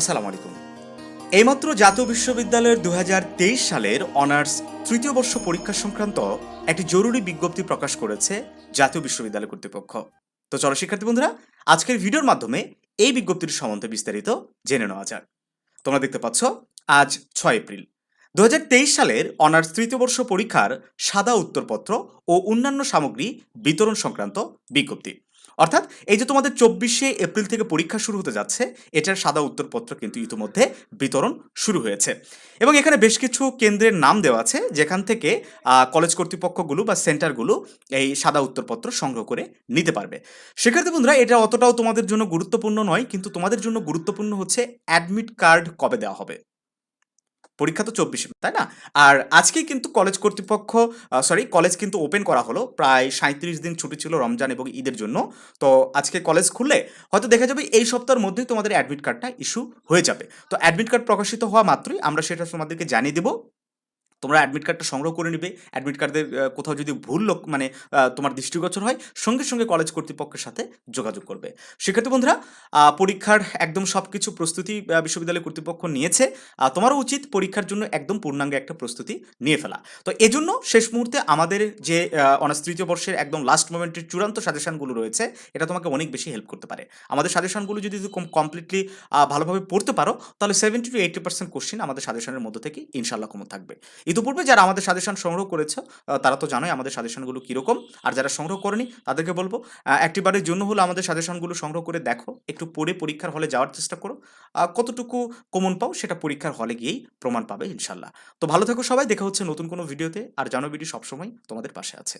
আসসালামু আলাইকুম। এইমাত্র জাতীয় বিশ্ববিদ্যালয়ের দুহাজার তেইশ সালের অনার্স তৃতীয় বর্ষ পরীক্ষা সংক্রান্ত একটি জরুরি বিজ্ঞপ্তি প্রকাশ করেছে জাতীয় বিশ্ববিদ্যালয় কর্তৃপক্ষ। তো চলো শিক্ষার্থী বন্ধুরা, আজকের ভিডিওর মাধ্যমে এই বিজ্ঞপ্তির সম্বন্ধে বিস্তারিত জেনে নেওয়া যাক। তোমরা দেখতে পাচ্ছ, আজ ছয় এপ্রিল। দু হাজার তেইশ সালের অনার্স তৃতীয় বর্ষ পরীক্ষার সাদা উত্তরপত্র ও অন্যান্য সামগ্রী বিতরণ সংক্রান্ত বিজ্ঞপ্তি। অর্থাৎ এই যে তোমাদের চব্বিশে এপ্রিল থেকে পরীক্ষা শুরু হতে যাচ্ছে, এটার সাদা উত্তরপত্র কিন্তু ইতিমধ্যে বিতরণ শুরু হয়েছে। এবং এখানে বেশ কিছু কেন্দ্রের নাম দেওয়া আছে, যেখান থেকে কলেজ কর্তৃপক্ষগুলো বা সেন্টারগুলো এই সাদা উত্তরপত্র সংগ্রহ করে নিতে পারবে। শিক্ষার্থী বন্ধুরা, এটা অতটাও তোমাদের জন্য গুরুত্বপূর্ণ নয়, কিন্তু তোমাদের জন্য গুরুত্বপূর্ণ হচ্ছে অ্যাডমিট কার্ড কবে দেওয়া হবে। পরীক্ষা তো চব্বিশে, তাই না? আর আজকেই কিন্তু কলেজ কর্তৃপক্ষ সরি কলেজ কিন্তু ওপেন করা হলো। প্রায় সাঁত্রিশ দিন ছুটি ছিল রমজান এবং ঈদের জন্য। তো আজকে কলেজ খুললে হয়তো দেখা যাবে এই সপ্তাহের মধ্যেই তোমাদের অ্যাডমিট কার্ডটা ইস্যু হয়ে যাবে। তো অ্যাডমিট কার্ড প্রকাশিত হওয়া মাত্রই আমরা সেটা তোমাদেরকে জানিয়ে দেবো। তোমরা অ্যাডমিট কার্ডটা সংগ্রহ করে নিবে। অ্যাডমিট কার্ডের কোথাও যদি ভুল লোক মানে তোমার দৃষ্টিগোচর হয়, সঙ্গে সঙ্গে কলেজ কর্তৃপক্ষের সাথে যোগাযোগ করবে। শিক্ষার্থী বন্ধুরা পরীক্ষার একদম সব কিছু প্রস্তুতি বিশ্ববিদ্যালয় কর্তৃপক্ষ নিয়েছে। তোমারও উচিত পরীক্ষার জন্য একদম পূর্ণাঙ্গ একটা প্রস্তুতি নিয়ে ফেলা। তো এজন্য শেষ মুহূর্তে আমাদের যে অনার্স তৃতীয় বর্ষের একদম লাস্ট মোমেন্টের চূড়ান্ত সাজেশনগুলো রয়েছে, এটা তোমাকে অনেক বেশি হেল্প করতে পারে। আমাদের সাজেশনগুলো যদি কমপ্লিটলি ভালোভাবে পড়তে পারো, তাহলে seventy two eighty percent question আমাদের সাজেশনের মধ্যে থেকে ইনশাল্লাহ কমন থাকবে। ইতিপূর্বে যারা আমাদের সাজেশন সংগ্রহ করেছে তারা তো জানোই আমাদের সাজেশনগুলো কীরকম। আর যারা সংগ্রহ করেনি, তাদেরকে বলব একটিবারের জন্য হলো আমাদের সাজেশনগুলো সংগ্রহ করে দেখো, একটু পড়ে পরীক্ষার হলে যাওয়ার চেষ্টা করো। কতটুকু কমন পাও সেটা পরীক্ষার হলে গিয়েই প্রমাণ পাবে ইনশাল্লাহ। তো ভালো থেকো সবাই, দেখা হচ্ছে নতুন কোনো ভিডিওতে। আর জানো ভিডিও সবসময় তোমাদের পাশে আছে।